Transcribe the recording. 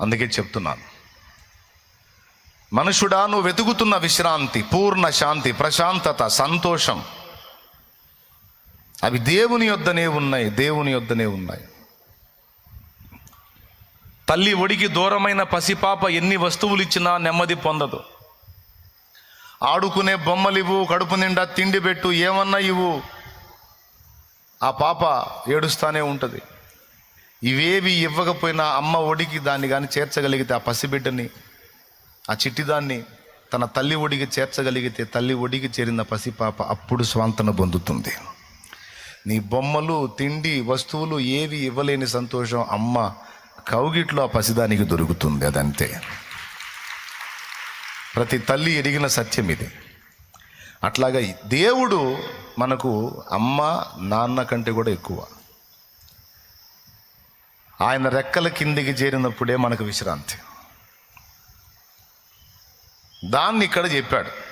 అందుకే చెప్తున్నాను. మనుషుడా నువ్వు వెతుకుతున్న విశ్రాంతి పూర్ణ శాంతి ప్రశాంతత సంతోషం. అవి దేవుని యొద్దనే ఉన్నాయి దేవుని యొద్దనే ఉన్నాయి. తల్లి ఒడికి దూరమైన పసిపాప ఎన్ని వస్తువులు ఇచ్చినా నెమ్మది పొందదు. ఆడుకునే బొమ్మలు ఇవ్వు కడుపు నిండా తిండి పెట్టు ఏమన్నా ఇవ్వు. ఆ పాప ఏడుస్తానే ఉంటుంది. ఇవేవి ఇవ్వకపోయినా అమ్మ ఒడికి దాన్ని కానీ చేర్చగలిగితే ఆ పసిబిడ్డని ఆ చిట్టిదాన్ని తన తల్లి ఒడికి చేర్చగలిగితే తల్లి ఒడికి చేరిన పసిపాప అప్పుడు స్వాంతన పొందుతుంది. నీ బొమ్మలు తిండి వస్తువులు ఏవి ఇవ్వలేని సంతోషం అమ్మ కౌగిట్లో ఆ పసిదానికి దొరుకుతుంది అదంతే. ప్రతి తల్లి ఎరిగిన సత్యం ఇది. అట్లాగా దేవుడు మనకు అమ్మ నాన్న కంటే కూడా ఎక్కువ. ఆయన రెక్కల కిందికి చేరినప్పుడే మనకు విశ్రాంతి. దాన్ని ఇక్కడ చెప్పాడు.